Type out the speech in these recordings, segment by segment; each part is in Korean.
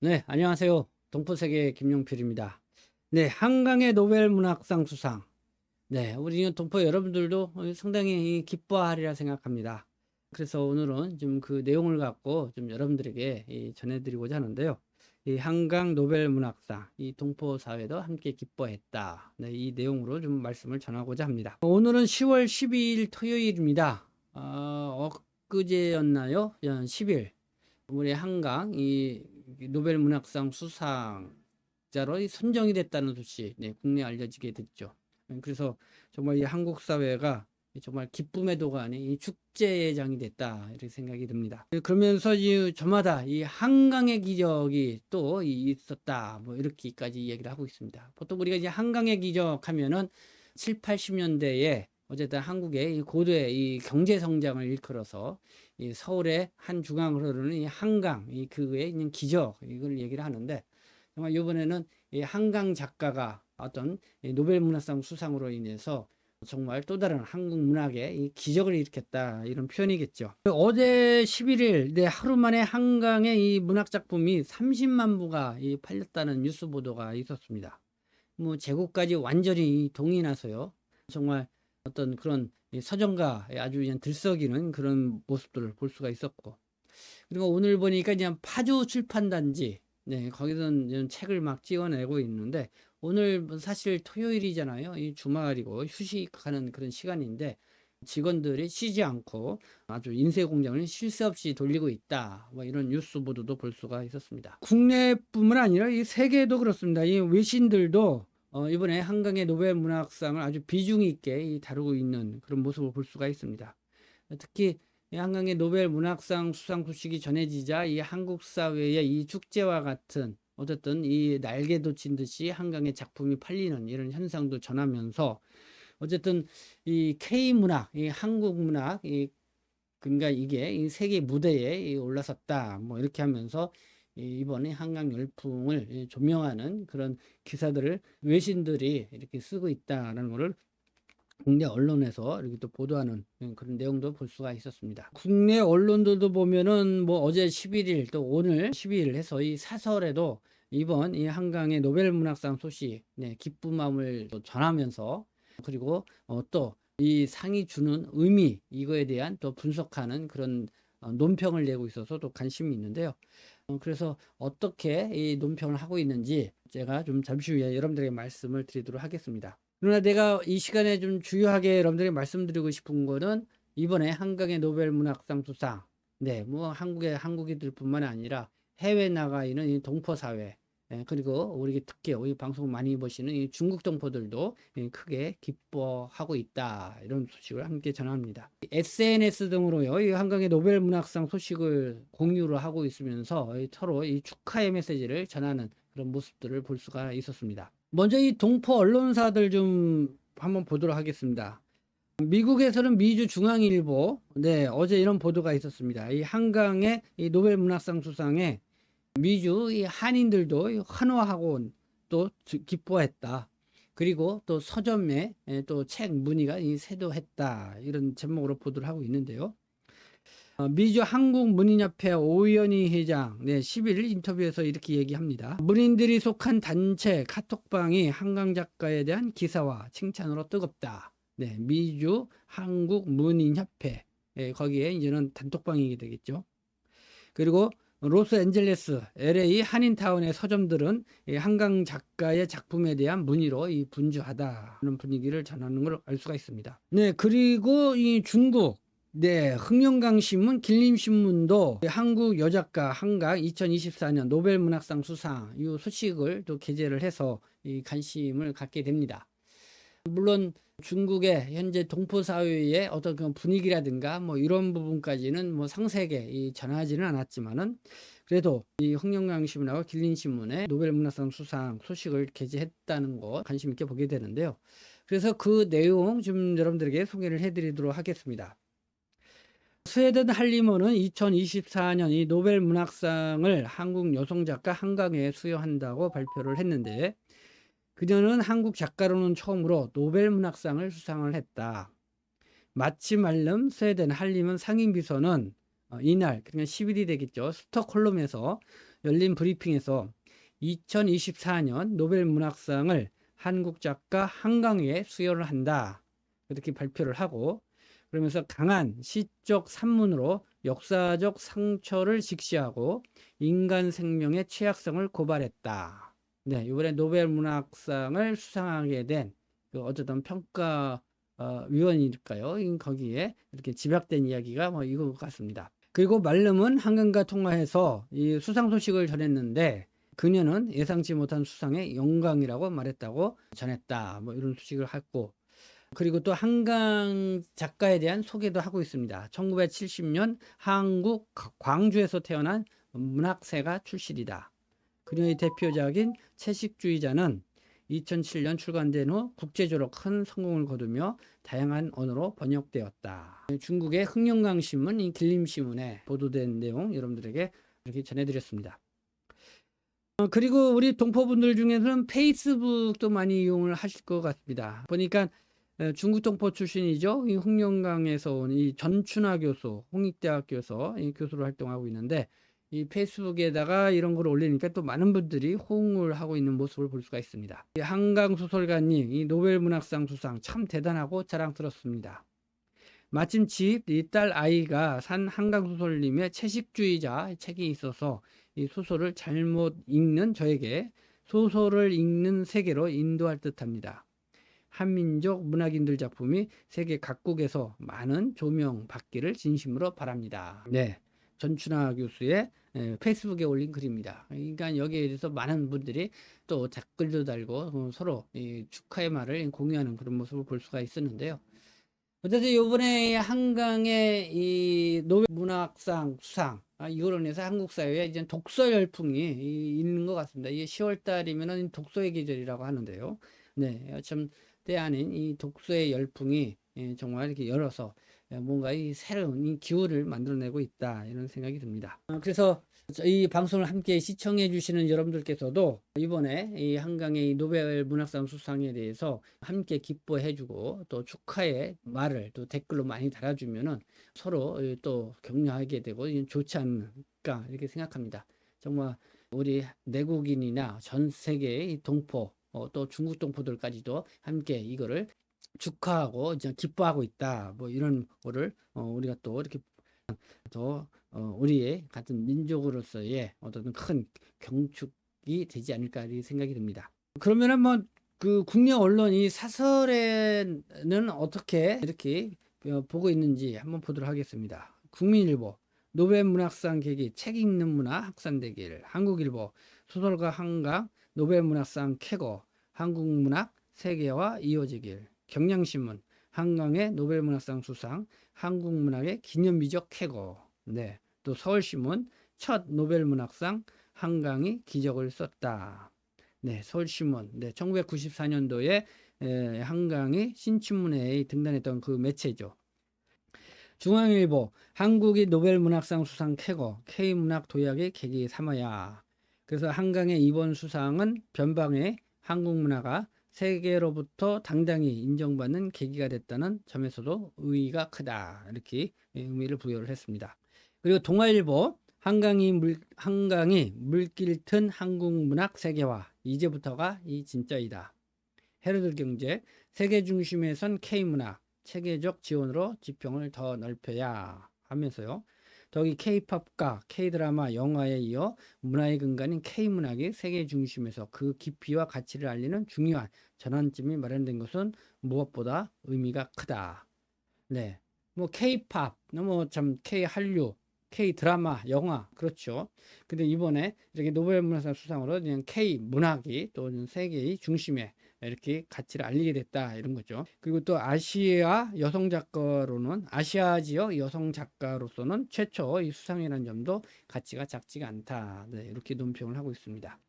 네, 안녕하세요. 동포세계 김용필입니다. 네, 한강의 노벨 문학상 수상. 네, 우리 동포 여러분들도 상당히 기뻐하리라 생각합니다. 그래서 오늘은 좀 그 내용을 갖고 좀 여러분들에게 이 전해드리고자 하는데요. 이 한강 노벨 문학상, 이 동포 사회도 함께 기뻐했다. 네, 이 내용으로 좀 말씀을 전하고자 합니다. 오늘은 10월 12일 토요일입니다. 어, 엊그제였나요? 10일. 우리 한강 이 노벨 문학상 수상자로 이 선정이 됐다는 소식, 네, 국내에 알려지게 됐죠. 그래서 정말 이 한국 사회가 정말 기쁨의 도가니 이 축제의 장이 됐다 이렇게 생각이 듭니다. 그러면서 이 저마다 이 한강의 기적이 또 있었다 뭐 이렇게까지 얘기를 하고 있습니다. 보통 우리가 이제 한강의 기적 하면은 7, 80년대에 어쨌든 한국의 이 고도의 이 경제 성장을 일컬어서 이 서울의 한 중앙으로 흐르는 이 한강 이 그의 있는 기적 이걸 얘기를 하는데 정말 이번에는 이 한강 작가가 어떤 이 노벨 문학상 수상으로 인해서 정말 또 다른 한국 문학의 이 기적을 일으켰다 이런 표현이겠죠. 어제 11일 네 하루 만에 한강의 이 문학 작품이 30만 부가 이 팔렸다는 뉴스 보도가 있었습니다. 뭐 제국까지 완전히 동이 나서요. 정말 어떤 그런 서정가 아주 그냥 들썩이는 그런 모습들을 볼 수가 있었고 그리고 오늘 보니까 그냥 파주 출판단지 네 거기서 책을 막 찍어내고 있는데 오늘 사실 토요일이잖아요 이 주말이고 휴식하는 그런 시간인데 직원들이 쉬지 않고 아주 인쇄 공장을 쉴 새 없이 돌리고 있다. 뭐 이런 뉴스 보도도 볼 수가 있었습니다. 국내뿐만 아니라 이 세계도 그렇습니다. 이 외신들도 어, 이번에 한강의 노벨 문학상을 아주 비중 있게 다루고 있는 그런 모습을 볼 수가 있습니다. 특히 한강의 노벨 문학상 수상 소식이 전해지자 이 한국 사회의 이 축제와 같은 어쨌든 이 날개 돋친 듯이 한강의 작품이 팔리는 이런 현상도 전하면서 어쨌든 이 K 문학, 이 한국 문학, 이 그러니까 이게 이 세계 무대에 올라섰다. 뭐 이렇게 하면서 이번에 한강 열풍을 조명하는 그런 기사들을 외신들이 이렇게 쓰고 있다는 것을 국내 언론에서 이렇게 또 보도하는 그런 내용도 볼 수가 있었습니다. 국내 언론들도 보면은 뭐 어제 11일 또 오늘 12일 해서 이 사설에도 이번 이 한강의 노벨 문학상 소식, 네, 마음을 전하면서 그리고 어, 또 이 상이 주는 의미 이거에 대한 또 분석하는 그런 어, 논평을 내고 있어서 또 관심이 있는데요. 어, 그래서 어떻게 이 논평을 하고 있는지 제가 좀 잠시 후에 여러분들에게 말씀을 드리도록 하겠습니다. 그러나 내가 이 시간에 좀 주요하게 여러분들에게 말씀드리고 싶은 거는 이번에 한강의 노벨 문학상 수상, 네, 뭐 한국의 한국인들뿐만 아니라 해외 나가 있는 이 동포 사회, 예, 그리고 우리 특히 우리 방송을 많이 보시는 이 중국 동포들도 예, 크게 기뻐하고 있다 이런 소식을 함께 전합니다. SNS 등으로요 이 한강의 노벨 문학상 소식을 공유를 하고 있으면서 서로 이 축하의 메시지를 전하는 그런 모습들을 볼 수가 있었습니다. 먼저 이 동포 언론사들 좀 한번 보도록 하겠습니다. 미국에서는 미주 중앙일보 네 어제 이런 보도가 있었습니다. 이 한강의 이 노벨 문학상 수상에 미주 이 한인들도 환호하고 또 기뻐했다. 그리고 또 서점에 또 책 문의가 세도했다. 이런 제목으로 보도를 하고 있는데요. 어, 미주 한국문인협회 오연희 회장 네, 11일 인터뷰에서 이렇게 얘기합니다. 문인들이 속한 단체 카톡방이 한강 작가에 대한 기사와 칭찬으로 뜨겁다. 네, 미주 한국문인협회 네, 거기에 이제는 단톡방이 되겠죠. 그리고 로스앤젤레스, LA 한인타운의 서점들은 한강 작가의 작품에 대한 문의로 이 분주하다 는 분위기를 전하는 걸 알 수가 있습니다. 네, 그리고 이 중국 네, 흥명강 신문, 길림 신문도 한국 여작가 한강 2024년 노벨 문학상 수상 이 소식을 또 게재를 해서 이 관심을 갖게 됩니다. 물론 중국의 현재 동포 사회의 어떤 그 분위기라든가 뭐 이런 부분까지는 뭐 상세하게 전하지는 않았지만은 그래도 이 흥룡강 신문하고 길린 신문에 노벨 문학상 수상 소식을 게재했다는 거 관심 있게 보게 되는데요. 그래서 그 내용 좀 여러분들에게 소개를 해드리도록 하겠습니다. 스웨덴 할리먼은 2024년 이 노벨 문학상을 한국 여성 작가 한강에 수여한다고 발표를 했는데 그녀는 한국 작가로는 처음으로 노벨 문학상을 수상을 했다. 마침 알름 스웨덴 할리먼 상임 비서는 어, 이날 그러니까 10일이 되겠죠. 스톡홀름에서 열린 브리핑에서 2024년 노벨 문학상을 한국 작가 한강에 수여를 한다. 이렇게 발표를 하고 그러면서 강한 시적 산문으로 역사적 상처를 직시하고 인간 생명의 취약성을 고발했다. 네, 이번에 노벨 문학상을 수상하게 된 그 어쨌든 평가 어, 위원일까요? 이- 거기에 이렇게 집약된 이야기가 뭐 이거 같습니다. 그리고 말름은 한강과 통화해서 이 수상 소식을 전했는데 그녀는 예상치 못한 수상의 영광이라고 말했다고 전했다. 뭐 이런 소식을 했고 그리고 또 한강 작가에 대한 소개도 하고 있습니다. 1970년 한국 광주에서 태어난 문학세가 출신이다. 그녀의 대표작인 채식주의자는 2007년 출간된 후 국제적으로 큰 성공을 거두며 다양한 언어로 번역되었다. 중국의 흥룡강 신문, 이 길림신문에 보도된 내용 여러분들에게 이렇게 전해드렸습니다. 어, 그리고 우리 동포분들 중에서는 페이스북도 많이 이용을 하실 것 같습니다. 보니까 에, 중국 동포 출신이죠. 이 흥룡강에서 온 이 전춘하 교수, 홍익대학교에서 이 교수로 활동하고 있는데 이 페이스북에다가 이런 걸 올리니까 또 많은 분들이 호응을 하고 있는 모습을 볼 수가 있습니다. 이 한강 소설가님, 이 노벨 문학상 수상 참 대단하고 자랑스럽습니다. 마침 집 이 딸 아이가 산 한강 소설님의 채식주의자 책이 있어서 이 소설을 잘못 읽는 저에게 소설을 읽는 세계로 인도할 듯합니다. 한민족 문학인들 작품이 세계 각국에서 많은 조명 받기를 진심으로 바랍니다. 네. 전춘하 교수의 에, 페이스북에 올린 글입니다. 그러니까 여기에 대해서 많은 분들이 또 댓글도 달고 어, 서로 이 축하의 말을 공유하는 그런 모습을 볼 수가 있었는데요. 어쨌든 이번에 한강의 이 노벨 문학상 수상 아, 이거로 인해서 한국 사회에 이제 독서 열풍이 이- 있는 것 같습니다. 이게 10월 달이면은 독서의 계절이라고 하는데요. 네, 참 때 아닌 이 독서의 열풍이 예, 정말 이렇게 열어서 예, 뭔가 이 새로운 이 기후를 만들어내고 있다 이런 생각이 듭니다. 어, 그래서 이 방송을 함께 시청해 주시는 여러분들께서도 이번에 이 한강의 이 노벨 문학상 수상에 대해서 함께 기뻐해 주고 또 축하의 말을 또 댓글로 많이 달아주면은 서로 또 격려하게 되고 좋지 않을까 이렇게 생각합니다. 정말 우리 내국인이나 전 세계의 이 동포 어, 또 중국 동포들까지도 함께 이거를 축하하고 이제 기뻐하고 있다. 뭐 이런 거를 어, 우리가 또 이렇게 더 어, 우리의 같은 민족으로서의 어떤 큰 경축이 되지 않을까 이렇게 생각이 듭니다. 그러면은 뭐그 국내 언론이 사설에는 어떻게 이렇게 어, 보고 있는지 한번 보도록 하겠습니다. 국민일보 노벨 문학상 계기 책 읽는 문화 확산되길 한국일보 소설가 한강 노벨 문학상 캐거 한국 문학 세계화 이어지길 경향신문 한강의 노벨 문학상 수상 한국 문학의 기념비적 캐거 네. 또 서울신문 첫 노벨 문학상 한강이 기적을 썼다. 네, 서울신문. 네, 1994년도에 에, 한강이 신춘문회에 등단했던 그 매체죠. 중앙일보 한국이 노벨 문학상 수상 캐거 K문학 도약의 계기 삼아야. 그래서 한강의 이번 수상은 변방의 한국 문화가 세계로부터 당당히 인정받는 계기가 됐다는 점에서도 의의가 크다. 이렇게 의미를 부여를 했습니다. 그리고 동아일보 한강이 물 한강이 물길 튼 한국 문학 세계화 이제부터가 이 진짜이다. 헤르드 경제 세계 중심에 선 K 문학 체계적 지원으로 지평을 더 넓혀야 하면서요. 더기 K-팝과 K-드라마, 영화에 이어 문화의 근간인 K-문학이 세계 중심에서 그 깊이와 가치를 알리는 중요한 전환점이 마련된 것은 무엇보다 의미가 크다. 네. 뭐 K-팝, 뭐참 K-한류, K-드라마, 영화 그렇죠. 근데 이번에 이렇게 노벨 문학상 수상으로 그냥 K-문학이 또 세계의 중심에 이렇게 가치를 알리게 됐다 이런 거죠. 그리고 또 아시아 여성 작가로는 아시아 지역 여성 작가로서는 최초 이 수상이라는 점도 가치가 작지가 않다. 네, 이렇게 논평을 하고 있습니다.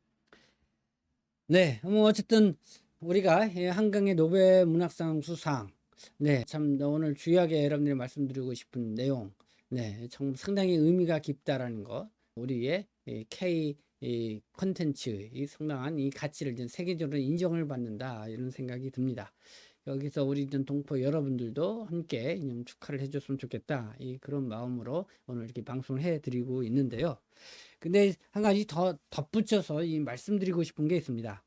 네, 뭐 어쨌든 우리가 이 한강의 노벨 문학상 수상 네, 참 오늘 주요하게 여러분들이 말씀드리고 싶은 내용 네, 정 상당히 의미가 깊다라는 것 우리의 이 K 이 컨텐츠 이 상당한 이 가치를 이제 세계적으로 인정을 받는다 이런 생각이 듭니다. 여기서 우리 전 동포 여러분들도 함께 좀 축하를 해줬으면 좋겠다 이 그런 마음으로 오늘 이렇게 방송을 해드리고 있는데요. 근데 한 가지 더 덧붙여서 이 말씀드리고 싶은 게 있습니다.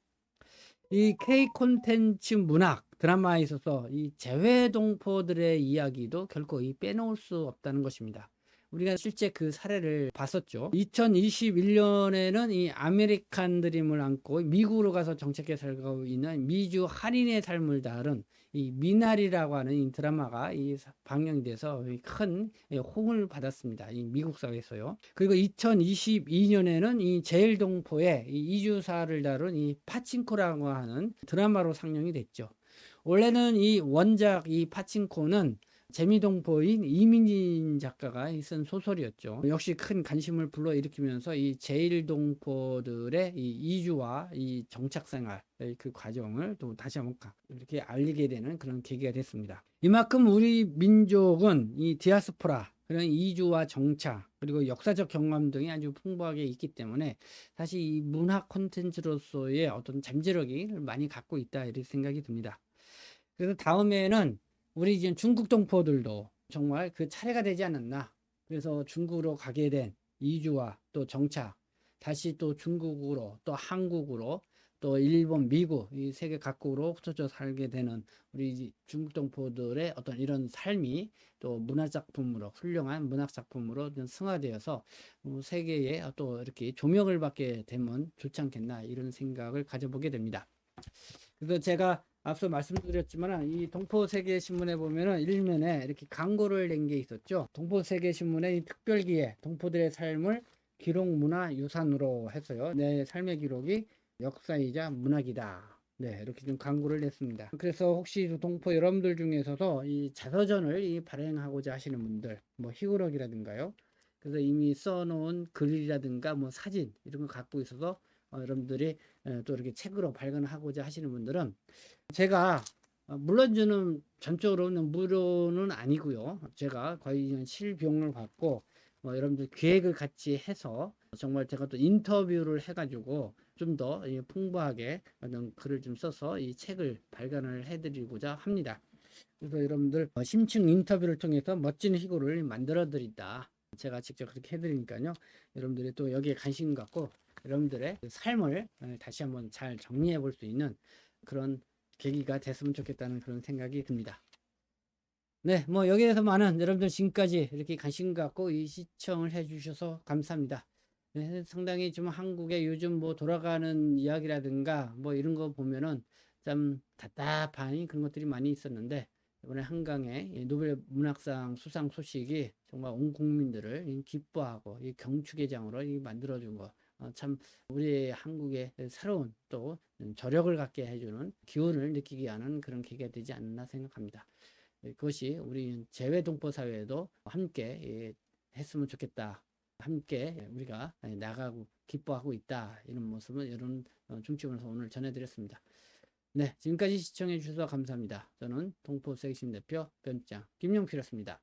이 K 콘텐츠 문학 드라마에 있어서 이 재외 동포들의 이야기도 결코 이 빼놓을 수 없다는 것입니다. 우리가 실제 그 사례를 봤었죠. 2021년에는 이 아메리칸 드림을 안고 미국으로 가서 정착해 살고 있는 미주 한인의 삶을 다룬 이 미나리라고 하는 이 드라마가 이 사- 방영이 돼서 이큰 예, 호응을 받았습니다. 이 미국 사회에서요. 그리고 2022년에는 이 제일동포의 이 이주사를 다룬 이 파친코라고 하는 드라마로 상영이 됐죠. 원래는 이 원작 이 파친코는 재미동포인 이민진 작가가 쓴 소설이었죠. 역시 큰 관심을 불러일으키면서 이 제일동포들의 이 이주와 이 정착생활 그 과정을 또 다시 한번 가- 이렇게 알리게 되는 그런 계기가 됐습니다. 이만큼 우리 민족은 이 디아스포라 그런 이주와 정착 그리고 역사적 경험 등이 아주 풍부하게 있기 때문에 사실 이 문화 콘텐츠로서의 어떤 잠재력이 많이 갖고 있다 이렇게 생각이 듭니다. 그래서 다음에는 우리 지금 중국 동포들도 정말 그 차례가 되지 않았나. 그래서 중국으로 가게 된 이주와 또 정착, 다시 또 중국으로 또 한국으로 또 일본, 미국 이 세계 각국으로 흩어져 살게 되는 우리 중국 동포들의 어떤 이런 삶이 또 문화 작품으로 훌륭한 문학 작품으로 좀 승화되어서 어, 세계에 또 이렇게 조명을 받게 되면 좋지 않겠나 이런 생각을 가져보게 됩니다. 그래서 제가 앞서 말씀드렸지만 이 동포세계 신문에 보면은 일면에 이렇게 광고를 낸 게 있었죠. 동포세계 신문의 이 특별기에 동포들의 삶을 기록 문화 유산으로 해서요. 내 삶의 기록이 역사이자 문학이다. 네, 이렇게 좀 광고를 냈습니다. 그래서 혹시 동포 여러분들 중에서도 이 자서전을 이 발행하고자 하시는 분들, 뭐 희구록이라든가요. 그래서 이미 써놓은 글이라든가 뭐 사진 이런 거 갖고 있어서 어, 여러분들이 에, 또 이렇게 책으로 발간하고자 하시는 분들은 제가 어, 물론 저는 전적으로는 무료는 아니고요. 제가 거의 실비용을 받고 뭐 여러분들 기획을 같이 해서 정말 제가 또 인터뷰를 해가지고 좀 더 풍부하게 글을 좀 써서 이 책을 발간을 해드리고자 합니다. 그래서 여러분들 어, 심층 인터뷰를 통해서 멋진 희고를 만들어 드린다. 제가 직접 그렇게 해드리니까요. 여러분들이 또 여기에 관심 갖고 여러분들의 그 삶을 어, 다시 한번 잘 정리해 볼 수 있는 그런 계기가 됐으면 좋겠다는 그런 생각이 듭니다. 네, 뭐 여기에서 많은 여러분들 지금까지 이렇게 관심 갖고 이 시청을 해주셔서 감사합니다. 네, 상당히 좀 한국의 요즘 뭐 돌아가는 이야기라든가 뭐 이런 거 보면은 좀 답답한 그런 것들이 많이 있었는데 이번에 한강의 이 노벨 문학상 수상 소식이 정말 온 국민들을 이 기뻐하고 이 경축의 장으로 이 만들어준 거. 어, 참 우리 한국의 새로운 또 저력을 갖게 해주는 기운을 느끼게 하는 그런 계기가 되지 않나 생각합니다. 예, 그것이 우리 재외 동포 사회에도 함께 예, 했으면 좋겠다. 함께 우리가 나가고 기뻐하고 있다. 이런 모습을 이런 어, 중점에서 오늘 전해드렸습니다. 네, 지금까지 시청해 주셔서 감사합니다. 저는 동포 세계신 대표 변장 김용필이었습니다.